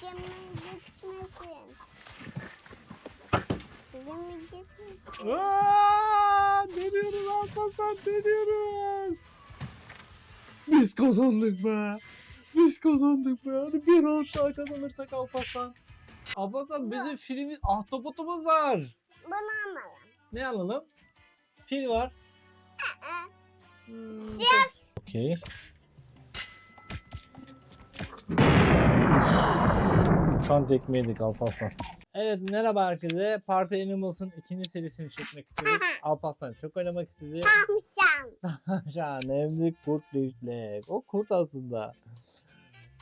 Gemi gitmesin. Gemi gitmesin. Aa, dönüyoruz Alparslan dönüyoruz. Biz kazandık be. Biz kazandık be. Hadi bir round daha kazanırsak Alparslan. Alparslan bizim filmimiz ahtapotumuz var. Bunu alalım. Ne alalım? Fil var. Hmm, Siyah. Okey. Uçan tekme yedik Alparslan. Evet merhaba herkese. Party Animals'ın ikinci serisini çekmek istedik. Alparslan çok oynamak istedi. Tavşan. Şahanemli kurt liflek. O kurt aslında.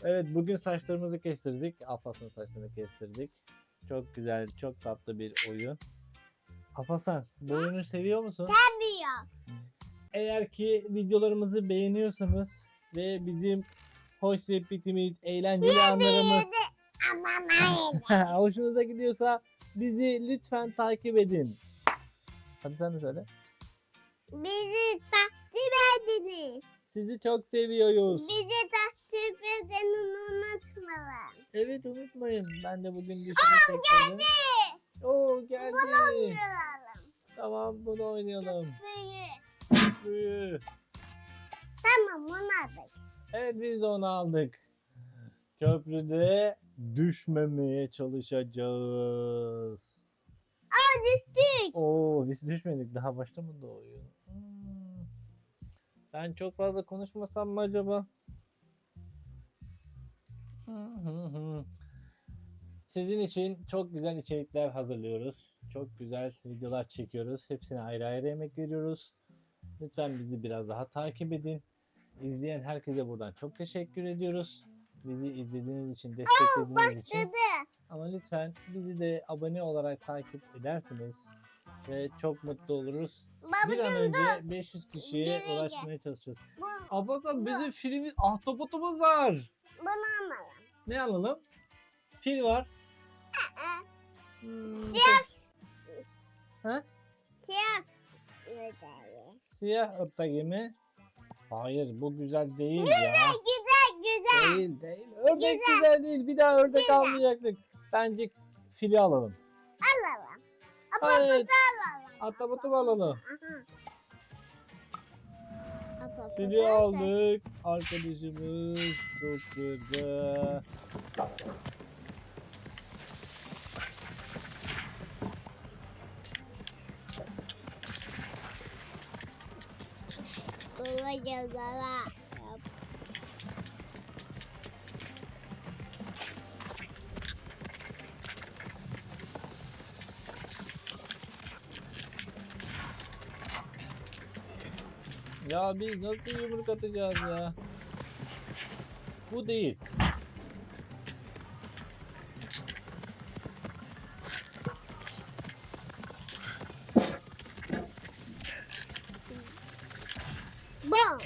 Evet bugün saçlarımızı kestirdik. Alparslan saçlarını kestirdik. Çok güzel, çok tatlı bir oyun. Alparslan bu oyunu seviyor musun? Tabii Eğer ki videolarımızı beğeniyorsanız ve bizim hoş replikimiz, eğlenceli anlarımız Ama hayır. hoşunuza gidiyorsa bizi lütfen takip edin. Hadi sen de söyle. Bizi takip ediniz. Sizi çok seviyoruz. Bizi takip edin unutmayın. Evet unutmayın. Ben de bugün dişimi çektirdim. Oo geldi. Oynayalım. Tamam bunu oynayalım. Büyü. Tamam bunu aldık. Evet biz de onu aldık. Köprüde düşmemeye çalışacağız. Aa düştük. Oo biz düşmedik. Daha başlamadı oyun. Hmm. Ben çok fazla konuşmasam mı acaba? Sizin için çok güzel içerikler hazırlıyoruz. Çok güzel videolar çekiyoruz. Hepsine ayrı ayrı emek veriyoruz. Lütfen bizi biraz daha takip edin. İzleyen herkese buradan çok teşekkür ediyoruz. Bizi izlediğiniz için, desteklediğiniz için. Ama lütfen bizi de abone olarak takip edersiniz. Ve çok mutlu oluruz. Bir an önce 500 kişiye ulaşmaya bu, Ablacığım bizim filmimiz ahtapotumuz var. bunu alalım. Ne alalım? Fil var. Hmm, Siyah. Ha? Siyah. Güzel. Siyah ırkta gemi. Hayır bu güzel değil ya. Güzel güzel. Değil değil. Ördek güzel. değil. Bir daha ördek almayacaktık. Bence fili alalım. Alalım. Ama Hayır. alalım. Ahtapotu mu alalım? Fili aldık. Arkadaşımız çok güzel. Baba Ya biz nasıl yumruk atacağız ya? Bu değil. Bom.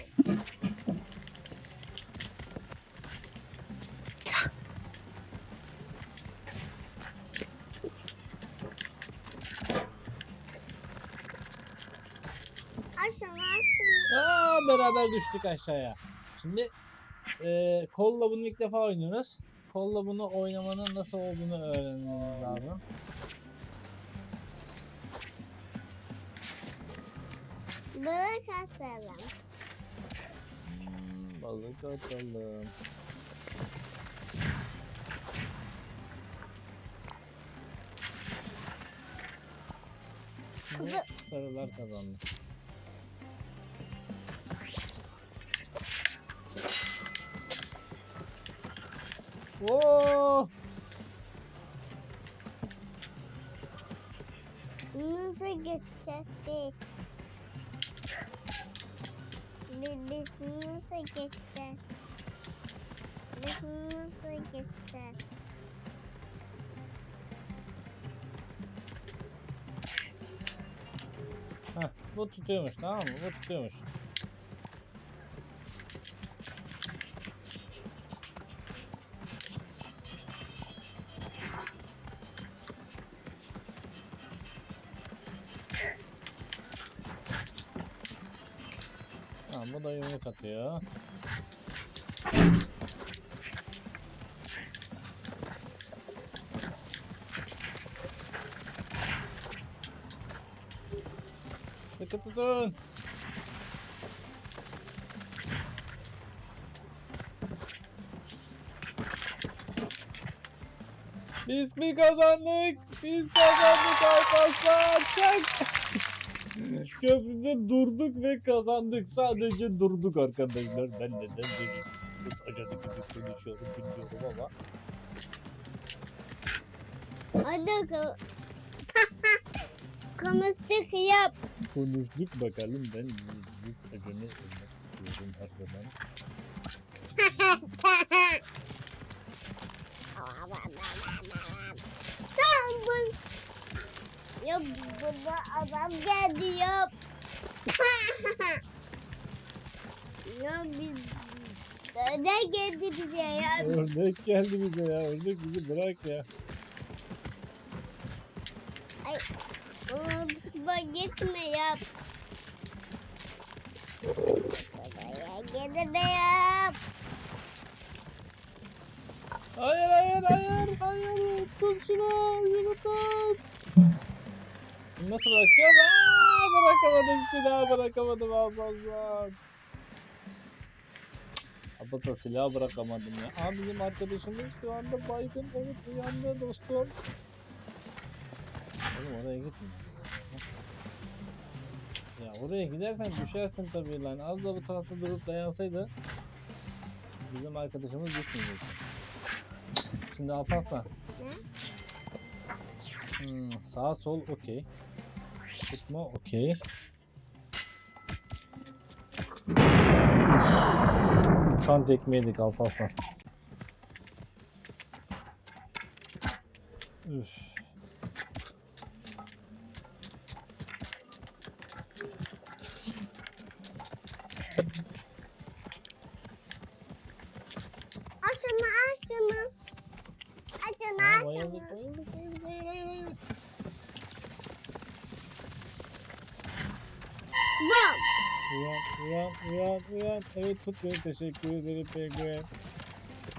Aşağı aşağı. Aa, beraber düştük aşağıya. Şimdi eee kolla bunu ilk defa oynuyoruz. Kolla bunu oynamanın nasıl olduğunu öğrenmemiz lazım. Bırak atalım. Hmm, balık atalım. Sarılar kazandı. Geçeceğiz biz? Biz, nasıl geçeceğiz? Biz nasıl geçeceğiz? Heh, bu tutuyormuş tamam mı? Bu tutuyormuş. Tutun. Biz mi kazandık? Biz kazandık arkadaşlar. Çak. Köprüde durduk ve kazandık. Sadece durduk arkadaşlar. Ben neden Rus ajanı gibi konuşuyorum bilmiyorum ama. Ko- konuştuk yap. Konuştuk bakalım ben Rus ajanı olmak istiyorum her zaman. Tamam bu. Ya burada adam geldi ya. ya biz Neden geldi bize ya? Ördek geldi bize ya. Ördek bizi bırak ya. Unutma gitme ya. Buraya gidip yap. Hayır hayır hayır hayır. Tut şunu. Şunu tut. Nasıl bırakacağız? Aa, bırakamadım silahı bırakamadım Alparslan. Alparslan silahı bırakamadım ya. Aa bizim arkadaşımız şu anda baygın olup uyandı dostum. Oğlum oraya gitme. Ya oraya gidersen düşersin tabii lan. Az da bu tarafta durup dayansaydı bizim arkadaşımız düşmeyecekti. Şimdi Alparslan. Hmm, sağ sol okey. Tutma okey. Uçan tekmeyedik Alparslan. Üf. Al şunu al şunu. Al şunu Aa, al bayıldık şunu. bayıldık bayıldık hayır hayır hayır. Bom. Uyan uyan uyan uyan. Evet tut beni teşekkür ederim penguen.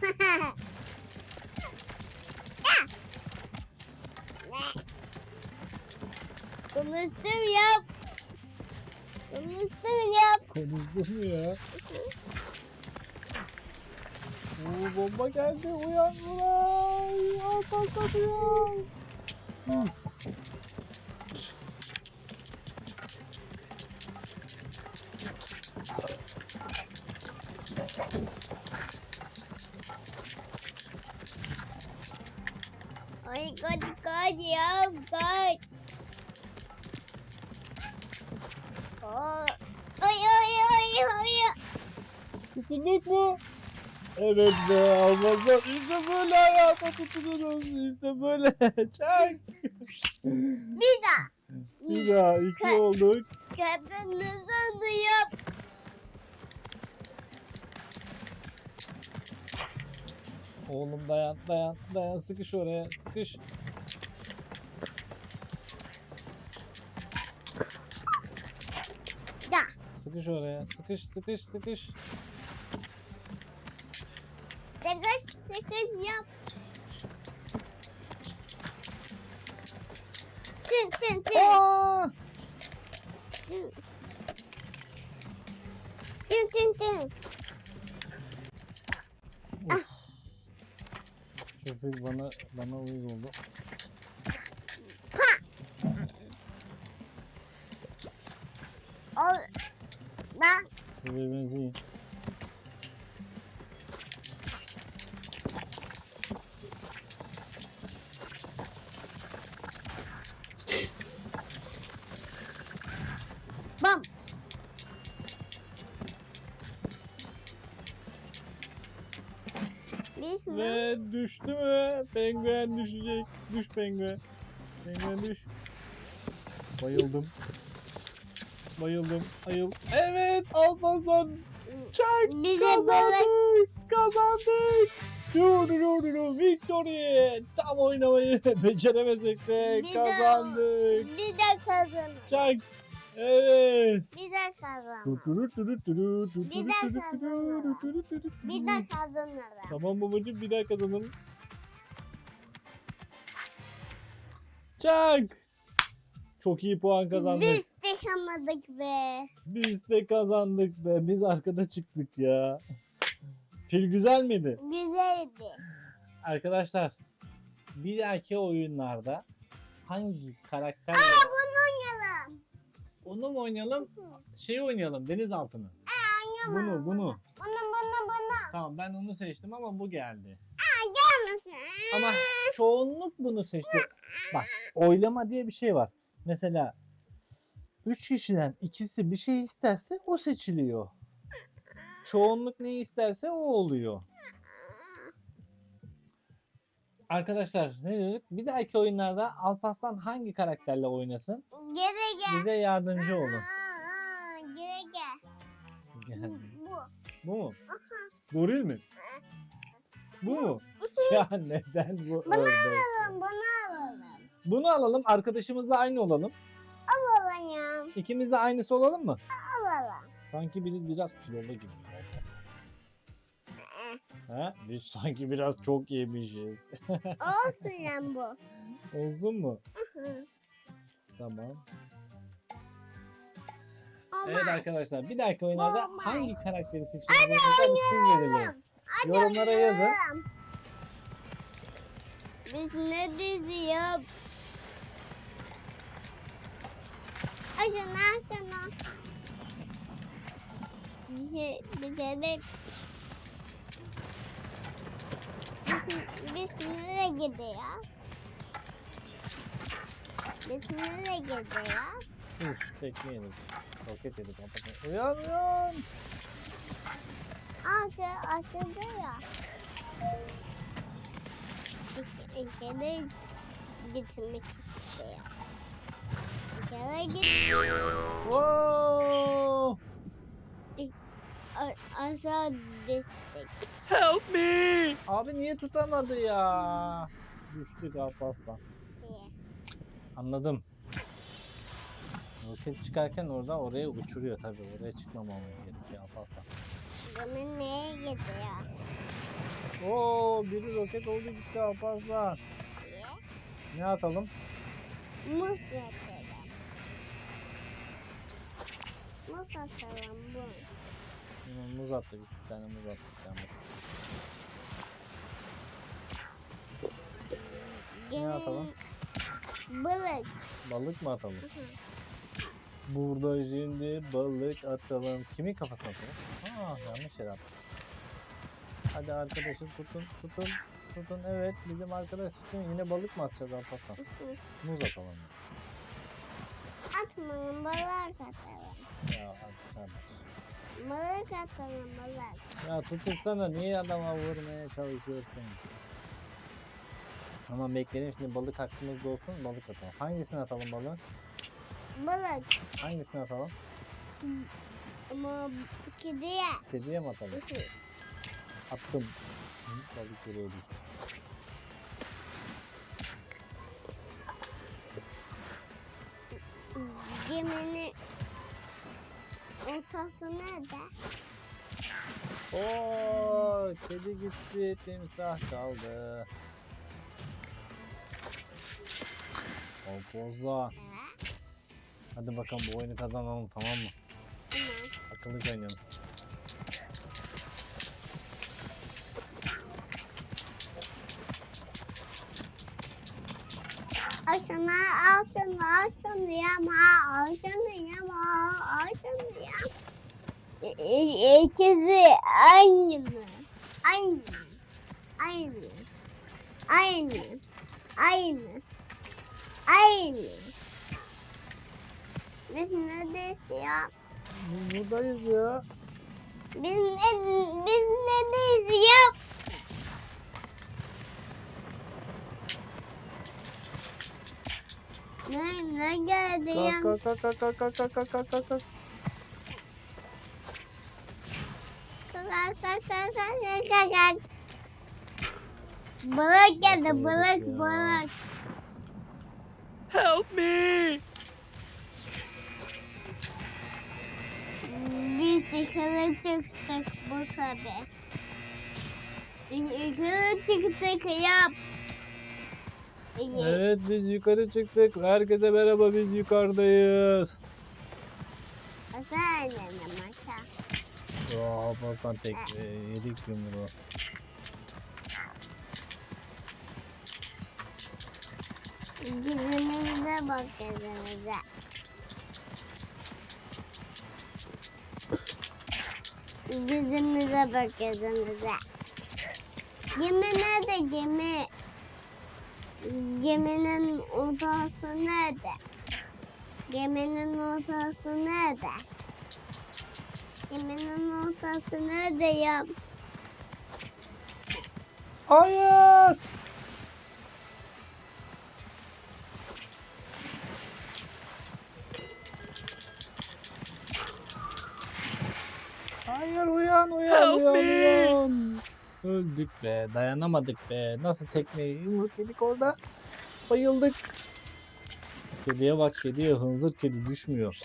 Konuştum yap. Konuştum yap. Konuştun mu ya? Oo, bomba geldi uyan uyan. Alparslan uyan. Uf. Ay kaç kaç yap kaç. Oo. Ay ay ay ay. Tutunduk mu? Evet be Alparslan işte böyle hayata tutunuruz işte böyle çak. Bir daha. Bir daha iki Ka- olduk. Kadını sandı yap. Oğlum dayan dayan dayan sıkış oraya sıkış. Oraya sıkış sıkış sıkış. Sakız sakız yap. Tın tın tın. Aa! Tın tın tın. Uf. Şefik bana bana uyuz oldu. Ol. Bak. Birbirinizi yiyin. Bam. Ve düştü mü? Penguen düşecek. Düş penguen. Penguen düş. Bayıldım. Bayıldım. Ayıl. Evet Alpaslan. Çak kazandık. Kazandık. Yürü yürü yürü. Victory. Tam oynamayı beceremesek de Lider, kazandık. Lider kazandı. Çak. Evet. Lider kazandı. Lider kazandı. Lider kazandı. Tamam babacığım bir daha kazanın. Çak. Çok iyi puan kazandık. Biz çıkamadık be. Biz de kazandık be. Biz arkada çıktık ya. Fil güzel miydi? Güzeldi. Arkadaşlar bir dahaki oyunlarda hangi karakter Aa bunu oynayalım. onu mu oynayalım? Şey oynayalım denizaltını. Bunu bunu. Bunu bunu bunu. Tamam ben onu seçtim ama bu geldi. Gelmesin. Ama çoğunluk bunu seçti. Bak oylama diye bir şey var. Mesela 3 kişiden ikisi bir şey isterse o seçiliyor. Çoğunluk ne isterse o oluyor. Arkadaşlar ne dedik? Bir dahaki oyunlarda Alparslan hangi karakterle oynasın? Geri gel. Bize yardımcı olun. Aa, Geri gel. Gel. Bu. Bu mu? Goril mi? Bu mu? Ya neden bu Bunu ördek? alalım, bunu alalım. Bunu alalım arkadaşımızla aynı olalım. Alalım. İkimiz de aynısı olalım mı? Alalım. Sanki biri biraz kilolu gibi. Ha? Biz sanki biraz çok yemişiz. Olsun yani bu. Olsun mu? Tamam. Olmaz. Evet arkadaşlar bir dahaki oyunlarda Olmaz. hangi karakteri seçeceğinizi siz belirleyin. Yorumlara yazın. Biz ne diziyor? Aşına Ajana sana. Gidelim. Biz nereye gidiyoruz? Biz nereye gidiyoruz? Dur bekleyelim. Roket edip kapatın. Uyan uyan. Açı açıldı ya. Gidelim. Gitmek Kere git. Wow. a- Aşağı düştük. Help me. Abi niye tutamadı ya? Düştük Alparslan. Anladım. Roket çıkarken orada oraya uçuruyor tabii. Oraya çıkmamamız gerekiyor Alparslan. Demin neye gidiyor? Oo biri roket oldu gitti Alparslan. diye. Ne atalım? Muz atalım. Muz. Hmm, Muz attık iki tane muz attık. tane. Gene atalım? Balık. Balık mı atalım? Hı hı. Burada şimdi balık atalım. Kimin kafasına atalım? Aa yanlış yere attık. Hadi arkadaşım tutun tutun tutun. Evet bizim arkadaş tutun. Yine balık mı atacağız Alparslan? Muz atalım. Atmayın balık atalım. Balık atalım balık. Ya tutursana niye adama vurmaya çalışıyorsun? Tamam bekleyelim şimdi balık hakkımızda olsun balık atalım. Hangisini atalım balığı? Balık. Hangisini atalım? Ama kediye. Kediye mi atalım? Attım. Balık vuruyordu. Geminin ortası nerede? Oo, kedi gitti, timsah kaldı. Alpozla. Evet. Hadi bakalım bu oyunu kazanalım tamam mı? Tamam. Akıllıca oynayalım. Al şunu, al şunu, al şunu yama, al şunu yama, al şunu yama. İkisi aynı mı? Aynı. Aynı. Aynı. Aynı. Aynı. Biz neredeyiz ya? Buradayız ya. Biz ne, biz neredeyiz ya? Ne, geldi ya? Kalk kalk kalk kalk kalk kalk kalk kalk kalk kalk. Balık geldi, balık, balık. Help me. Biz yukarı çıktık bu tabi. Yukarı çıktık yap. Evet biz yukarı çıktık. Herkese merhaba biz yukarıdayız. Ne maça? Oo, Alparslan tek e, yedik yumruğu. Yüzümüze bak yüzümüze. Yüzümüze bak yüzümüze. Gemi nerede gemi? Geminin ortası nerede? Geminin ortası nerede? Geminin ortası nerede ya? Hayır. Hayır uyan uyan uyan uyan. Öldük be dayanamadık be. Nasıl tekmeyi yumruk yedik orada. Bayıldık. Kediye bak kediye hınzır kedi düşmüyor.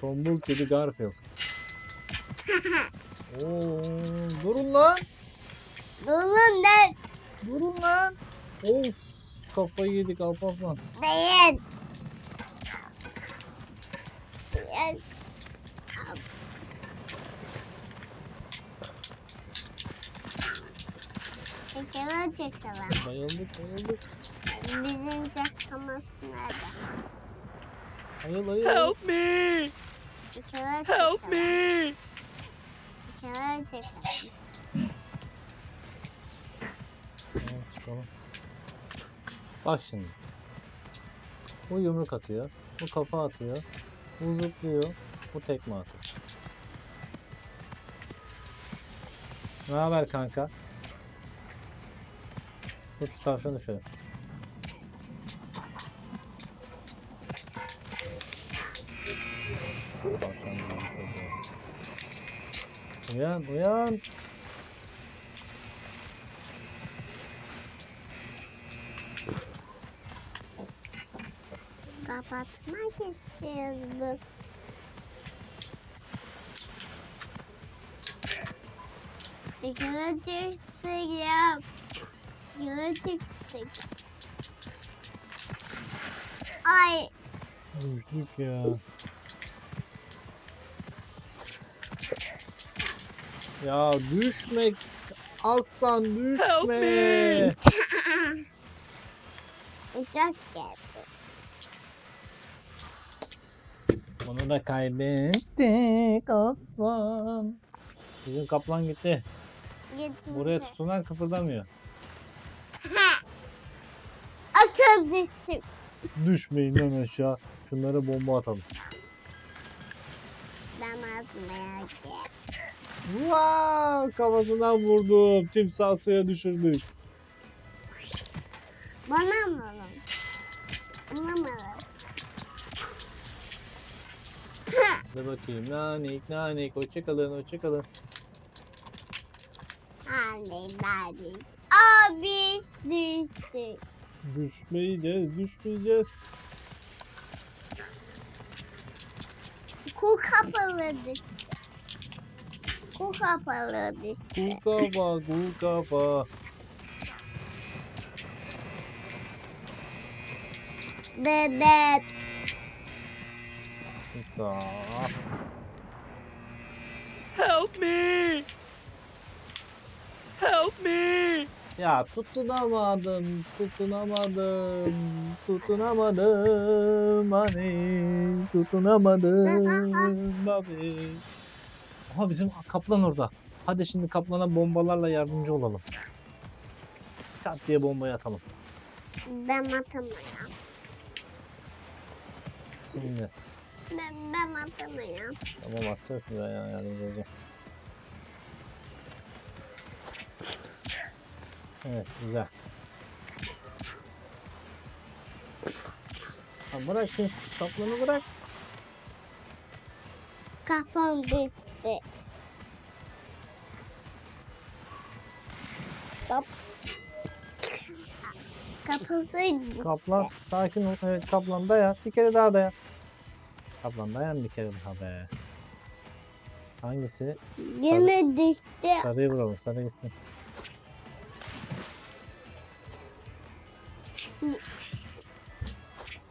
Tombul kedi Garfield. Oo, durun lan. Durun der. Durun lan. Of kafayı yedik Alparslan. Değil. Tekrar çekelim. Bayıldık bayıldık. Bizim çakamız nerede? Ayıl ayıl. Help me! Tekrar Help me! Çekelim. Evet, çıkalım. Bak şimdi. Bu yumruk atıyor. Bu kafa atıyor. Bu zıplıyor. Bu tekme atıyor. Ne haber kanka? Şöyle. Tavşan da şöyle. Uyan uyan. Kapatmak istiyorduk. Tekrar çıktık ya. Yola çıktık. Ay Düştük ya. Ya düşmek aslan Help düşme. me. uçak geldi. Onu da kaybettik aslan. Bizim kaplan gitti. Buraya tutunan kıpırdamıyor. Düştük. Düşmeyin lan aşağı. Şunlara bomba atalım. Gel. Wow, kafasından vurdum. Timsah suya düşürdük. Bana mı alın? Bana mı alın? Hadi bakayım. Nanik nanik. Hoşçakalın hoşçakalın. Hadi hadi. Abi düştük. Düşmeyeceğiz düşmeyeceğiz. Ku kapalı düştü. Ku kapalı düştü. Kul kafa kul kafa. Bebek. Help me! Help me! Ya tutunamadım, tutunamadım, tutunamadım hani, tutunamadım abi. Aha bizim kaplan orada. Hadi şimdi kaplana bombalarla yardımcı olalım. Çat diye bombayı atalım. Ben atamıyorum. Şimdi Ben, ben atamıyorum. tamam atacağız bir ya yardımcı olacağım. Evet güzel. Ha, bırak şimdi kaplanı bırak. Kafam düştü. Kap. Kafası. Kaplan sakin ol. Evet kaplan dayan. Bir kere daha dayan. Kaplan dayan bir kere daha be. Hangisi? Gemi düştü. Sarıyı vuralım. Sarı gitsin.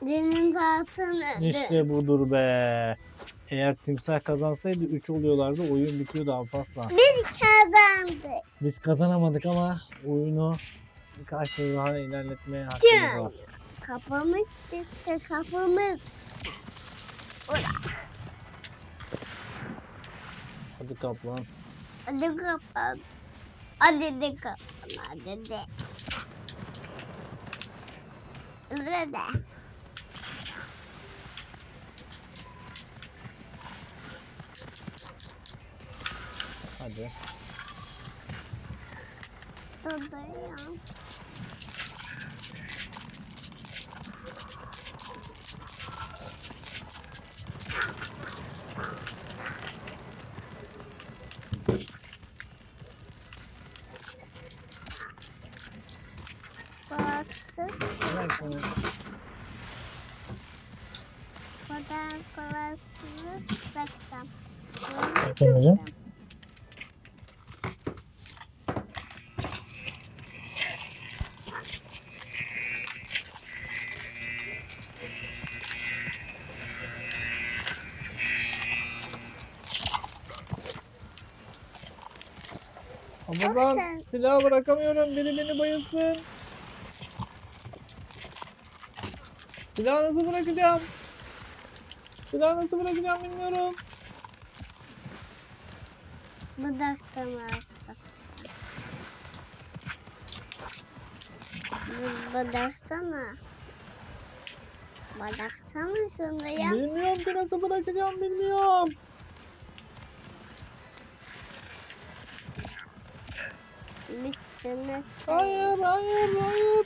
Deniz altını. İşte budur be. Eğer timsah kazansaydı 3 oluyorlardı oyun bitiyordu Alparslan. Bir kazandı. Biz kazanamadık ama oyunu birkaç yıl daha ilerletmeye hakkımız var. Kafamız çıktı kafamız. Hadi kaplan. Hadi kapan. Hadi de kapan. Hadi de. Hadi de. Hadi. Dur da ya. Kulaksız, Bırak bunu. buradan. Bakayım hocam. Güzel. silah bırakamıyorum. Biri beni bayılsın. Silahı nasıl bırakacağım? Silahı nasıl bırakacağım bilmiyorum. Bıraktım artık. Bıraksana. Bıraksana şunu ya. Bilmiyorum ki nasıl bırakacağım bilmiyorum. Mr. Hayır hayır hayır.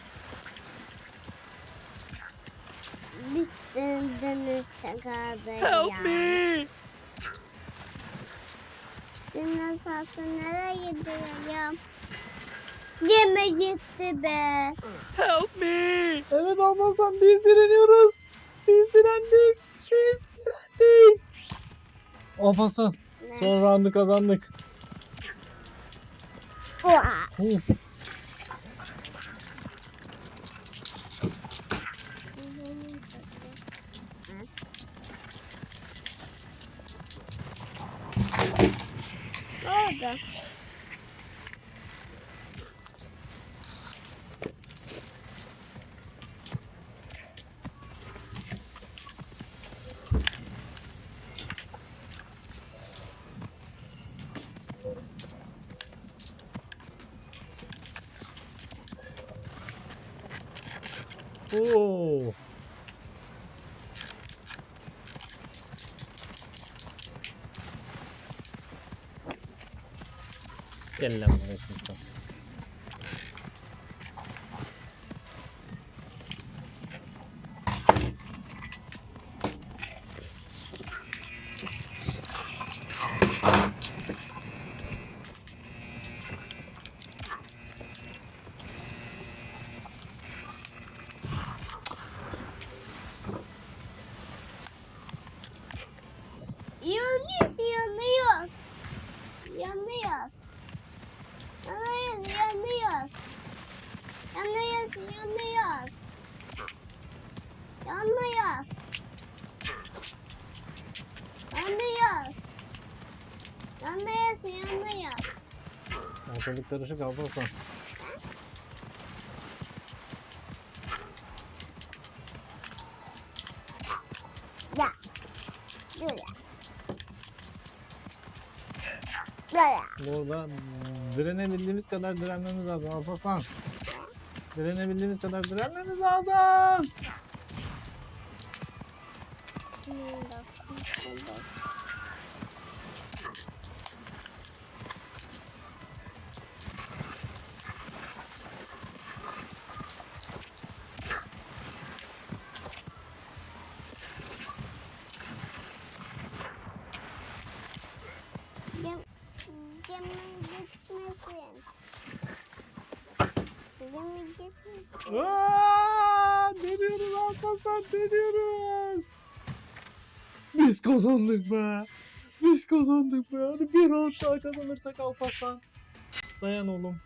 Mr. Deniz kaldı Help ya. me! Deniz altı nereye gidiyorum? Yeme gitti be. Help me! Evet Alparslan biz direniyoruz. Biz direndik. Biz direndik. Alparslan Ne? son roundu kazandık. Uf. Oo. Gel lan Yanıyoruz, yanıyoruz. Yanıyoruz. Yanıyoruz, yanıyoruz. Yanıyoruz, yanıyoruz. Yanıyoruz. Yanıyoruz. Yanıyoruz, yanıyoruz. Ortalık karışık Alparslan. Burada direnebildiğimiz kadar direnmemiz lazım Alparslan. Direnebildiğimiz kadar direnmemiz lazım. Aa, dönüyoruz Alparslan dönüyoruz. Biz kazandık be. Biz kazandık be. Hadi bir round daha kazanırsak Alparslan. Dayan oğlum.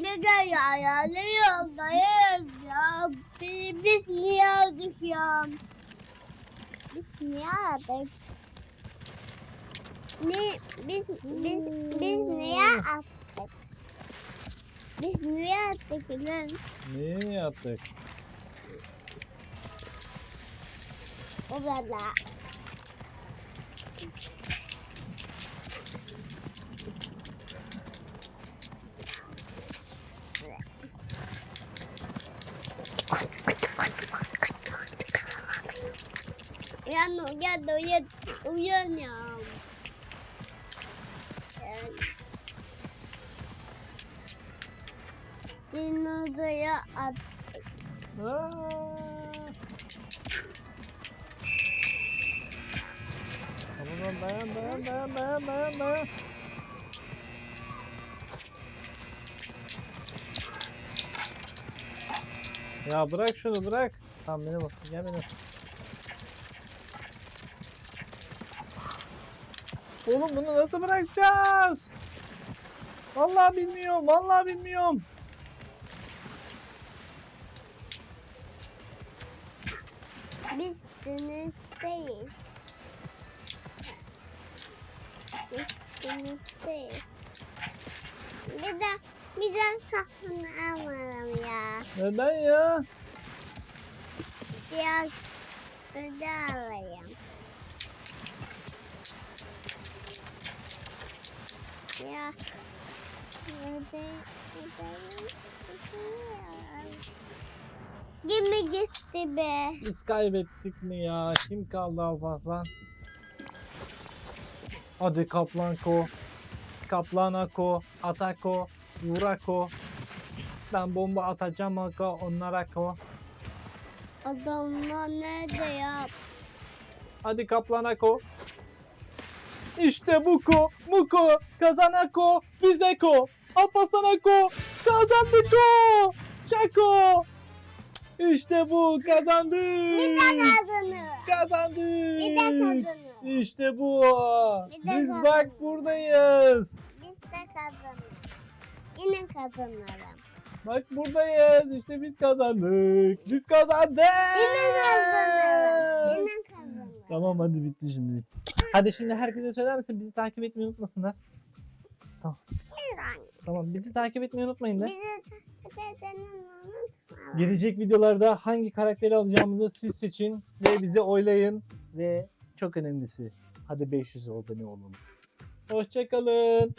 Ne de ya ya ne yoldayız ya. Biz, biz niye aldık ya? Biz niye aldık? Ne biz biz biz niye attık? Biz niye attık lan? Ne yaptık? O kadar. Uyan uyan uyan uyan ya. Dinozoya at. Tamam dayan dayan dayan dayan dayan dayan. Ya bırak şunu bırak. Tamam benim olsun gel benim. Oğlum bunu nasıl bırakacağız? Vallahi bilmiyorum, vallahi bilmiyorum. Biz denizdeyiz. Biz denizdeyiz. Bir de bir de kafanı almalım ya. Neden ya? Siyah öde alayım. Siyah öde öde Gemi gitti be. Biz kaybettik mi ya? Kim kaldı Alparslan? Hadi Kaplanko. Kaplanako. Atako. Vurako. Ben bomba atacağım ako. Onlara ko. Adamlar nerede ya? Hadi Kaplanako. İşte bu ko. Muko. Kazanako. Bizeko. Alparslanako. Kazandık ko. Çako. İşte bu kazandık. Bir de kazanır. Kazandık. Bir de kazanır. İşte bu. Bir de Biz kazanır. bak buradayız. Biz de kazanırız. Yine kazanırım. Bak buradayız. İşte biz kazandık. Biz kazandık. Yine kazanırım. Yine kazanırım. Tamam hadi bitti şimdi. Hadi şimdi herkese söyler misin? Bizi takip etmeyi unutmasınlar. Tamam bizi takip etmeyi unutmayın da. Bizi takip edeni unutma. Gelecek videolarda hangi karakteri alacağımızı siz seçin ve bizi oylayın. Ve çok önemlisi hadi 500 abone olun. Hoşçakalın.